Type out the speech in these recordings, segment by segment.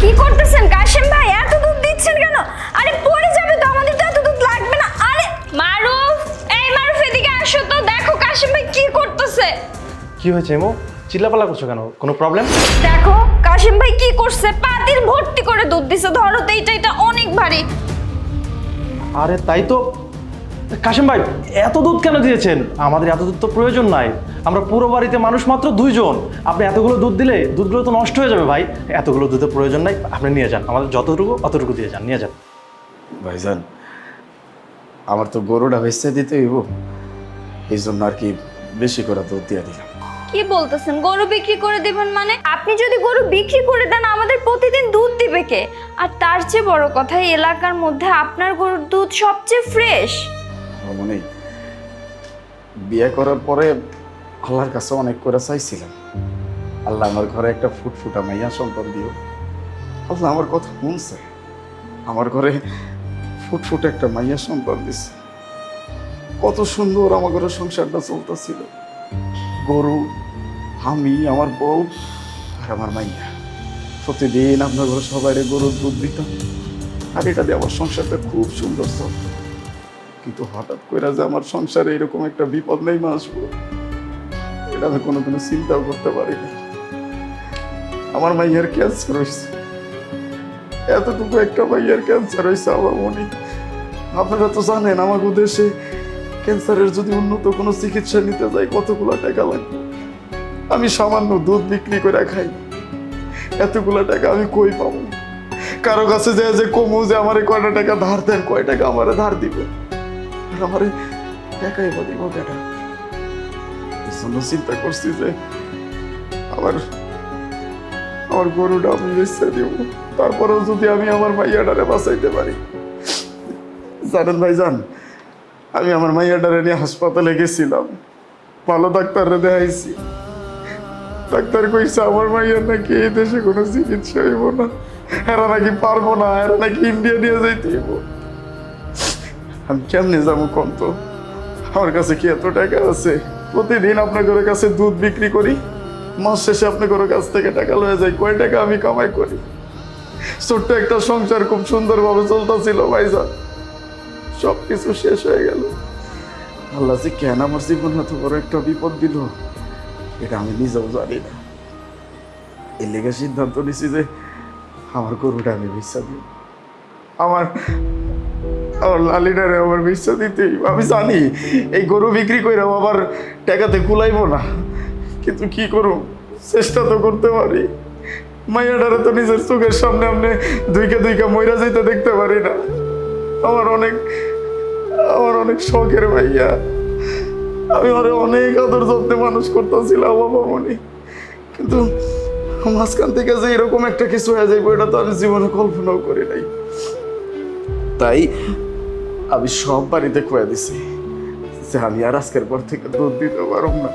কি করতেছেন? কাশেম ভাই এত দুধ দিচ্ছেন কেন? আরে পড়ে যাবে তো আমাদের তো এত দুধ লাগবে না। আরে মারুফ এই মারুফ এদিকে আসো তো দেখো কাশেম ভাই কি করতেছে। কি হয়েছে এমো? চিল্লাপালা করছ কেন? কোনো প্রবলেম দেখো কাশেম ভাই কি করছে? পাতিল ভর্তি করে দুধ দিছে ধরো তো এইটা এটা অনেক ভারী। আরে তাই তো কাশিম ভাই এত দুধ কেন দিয়েছেন? আমাদের এত দুধ তো প্রয়োজন নাই। আমরা পুরো বাড়িতে মানুষ মাত্র দুইজন। আপনি এতগুলো দুধ দিলে দুধগুলো তো নষ্ট হয়ে যাবে ভাই। এতগুলো দুধের প্রয়োজন নাই আপনি নিয়ে যান। আমাদের যতটুকু অতটুকু দিয়ে যান নিয়ে যান। ভাইজান আমার তো গরুটা বেচতে দিতে হইব। এই জন্য আর কি বেশি করে দুধ দিয়ে দিলাম। কি বলতেছেন? গরু বিক্রি করে দিবেন মানে? আপনি যদি গরু বিক্রি করে দেন আমাদের প্রতিদিন দুধ দিবে কে? আর তার চেয়ে বড় কথা এই এলাকার মধ্যে আপনার গরুর দুধ সবচেয়ে ফ্রেশ মনে বিয়ে করার পরে আল্লাহর কাছে অনেক করে চাইছিলাম। আল্লাহ আমার ঘরে একটা ফুটফুটা মাইয়া সন্তান দিও। আল্লাহ আমার কথা শুনছে। আমার ঘরে ফুটফুটে একটা মাইয়া সন্তান দিছে। কত সুন্দর আমার ঘরে সংসারটা চলতেছিল। গরু, আমি, আমার বউ আর আমার মাইয়া। প্রতিদিন আপনার ঘরে সবাই গরুর দুধ দিতাম। আর এটা দিয়ে আমার সংসারটা খুব সুন্দর চলত। কিন্তু হঠাৎ করে যে আমার সংসারে এরকম একটা বিপদ নেই, মা, আসব। এটা আমি কোনোদিনও চিন্তাও করতে পারিনি আমার মাইয়ার ক্যান্সার হয়েছে এতটুকু একটা মাইয়ার ক্যান্সার হয়েছে আমার মনে। আপনারা তো জানেন আমার দেশে ক্যান্সারের যদি উন্নত কোনো চিকিৎসা নিতে যাই, কতগুলো টাকা লাগবে আমি সামান্য দুধ বিক্রি করে খাই। এতগুলো টাকা আমি কই পাবো? কারও কাছে যায় যে কমু যে আমারে কয়টা টাকা ধার দেন, কয় টাকা আমারে ধার দিব আর আমারে চিন্তা করছি যে আমার আমার গরুটা তারপরেও যদি আমি আমার মাইয়াটারে বাঁচাইতে পারি। জানেন ভাই জান আমি আমার মাইয়াটারে নিয়ে হাসপাতালে গেছিলাম। ভালো ডাক্তাররে দেখাইছি। ডাক্তার কইছে, আমার মাইয়ার নাকি এই দেশে কোনো চিকিৎসা হইব না। এরা নাকি পারব না, এরা নাকি ইন্ডিয়া নিয়ে যাইতে হইব। আমি কেমনে যাব কোন তো আমার কাছে কি এত টাকা আছে? প্রতিদিন আপনাদের কাছে দুধ বিক্রি করি, মাস শেষে আপনাদের কাছ থেকে টাকা লয়ে যাই, কয় টাকা আমি কামাই করি? ছোট্ট একটা সংসার খুব সুন্দরভাবে চলতেছিল, ভাইজান। সব কিছু শেষ হয়ে গেল। আল্লাহ যে কেন আমার জীবন এত বড় একটা বিপদ দিল, এটা আমি নিজেও জানি না। এর লেগে সিদ্ধান্ত নিছি যে আমার গরুটা আমি বিশ্বাস দিই আমার আমার লালিটারে আমার বিশ্বাস দিতে। আমি জানি, এই গরু বিক্রি করে আবার টাকাতে কুলাইবো না। কিন্তু কি করব চেষ্টা তো করতে পারি। মাইয়াটারে তো নিজের চোখের সামনে আপনি দুইকে দুইকে মইরা যাইতে দেখতে পারি না। আমার অনেক আমার অনেক শখের ভাইয়া। আমি ওরে অনেক আদর যত্নে মানুষ করতেছিলাম, বাবা মনে। কিন্তু মাঝখান থেকে যে এরকম একটা কিছু হয়ে যাইব, এটা তো আমি জীবনে কল্পনাও করি নাই। তাই আমি সব বাড়িতে খুঁয়ে দিছি। যে আমি আর আজকের পর থেকে দুধ দিতে পারব না।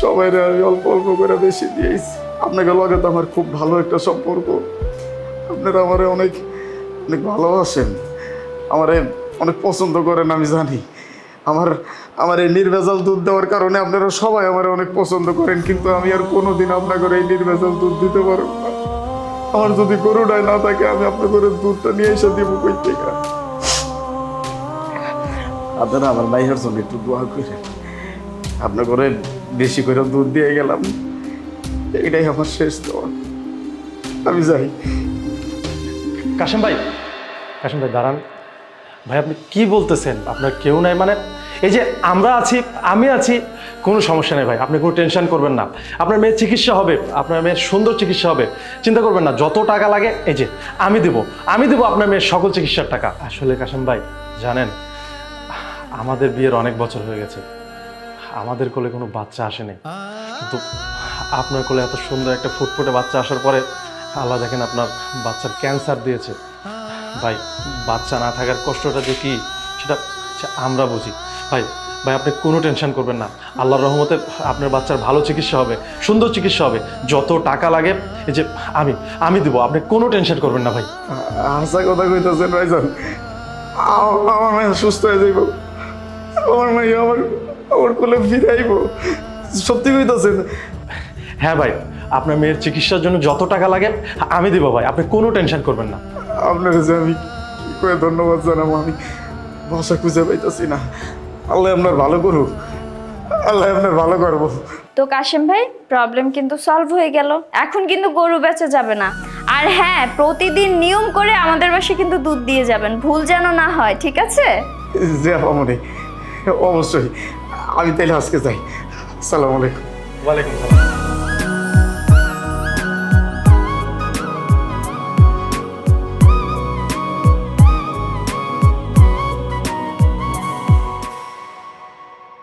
সবাই আমি অল্প অল্প করে বেশি দিয়েছি। আপনাকে লগে তো আমার খুব ভালো একটা সম্পর্ক। আপনারা আমারে অনেক অনেক ভালোবাসেন। আমারে অনেক পছন্দ করেন, আমি জানি। আমার আমার এই নির্ভেজাল দুধ দেওয়ার কারণে আপনারা সবাই আমার অনেক পছন্দ করেন, কিন্তু আমি আর কোনোদিন আপনাকে এই নির্ভেজাল দুধ দিতে পারব না। আমার যদি গরুটাই না থাকে, আমি আপনাদের দুধটা নিয়ে এসে দিব কই থেকে? আপনারা আমার মাইয়ের জন্য একটু দোয়া করেন। আপনার করে বেশি করে দুধ দিয়ে গেলাম। এটাই আমার শেষ দোয়া। আমি যাই। কাশিম ভাই কাশিম ভাই, দাঁড়ান। ভাই, আপনি কি বলতেছেন? আপনার কেউ নাই মানে এই যে আমরা আছি, আমি আছি, কোনো সমস্যা নেই ভাই। আপনি কোনো টেনশন করবেন না। আপনার মেয়ের চিকিৎসা হবে, আপনার মেয়ের সুন্দর চিকিৎসা হবে। চিন্তা করবেন না, যত টাকা লাগে, এই যে, আমি দেব। আমি দেবো আপনার মেয়ের সকল চিকিৎসার টাকা। আসলে কাশিম ভাই, জানেন আমাদের বিয়ের অনেক বছর হয়ে গেছে। আমাদের কোলে কোনো বাচ্চা আসেনি। কিন্তু আপনার কোলে এত সুন্দর একটা ফুটফুটে বাচ্চা আসার পরে আল্লাহ দেখেন আপনার বাচ্চার ক্যান্সার দিয়েছে। ভাই, বাচ্চা না থাকার কষ্টটা যে কি, সেটা আমরা বুঝি। ভাই ভাই, আপনি কোনো টেনশন করবেন না। আল্লাহর রহমতে আপনার বাচ্চার ভালো চিকিৎসা হবে, সুন্দর চিকিৎসা হবে। যত টাকা লাগে, এই যে আমি আমি দেবো, আপনি কোনো টেনশন করবেন না ভাই। হাসা কথা কইতেছেন ভাইজান। আমার সুস্থ হয়ে যাইব। আমার মেয়ে আমার আমার কোলে ফিরাইব সত্যি কইতেছেন? হ্যাঁ ভাই আপনার মেয়ের চিকিৎসার জন্য যত টাকা লাগে আমি দেবো ভাই আপনি কোনো টেনশন করবেন না। আপনার যে আমি কি করে ধন্যবাদ জানাব? আমি ভাষা খুঁজে পাইতেছি না। আল্লাহ আপনার ভালো করুক। আল্লাহ আপনার ভালো করব। তো কাশেম ভাই প্রবলেম কিন্তু সলভ হয়ে গেল। এখন কিন্তু গরু বেচা যাবে না। আর হ্যাঁ প্রতিদিন নিয়ম করে আমাদের বাসায় কিন্তু দুধ দিয়ে যাবেন। ভুল যেন না হয় ঠিক আছে? যে মনে অবশ্যই। আমি তাহলে আজকে যাই। আসসালামু আলাইকুম। ওয়ালাইকুম সালাম।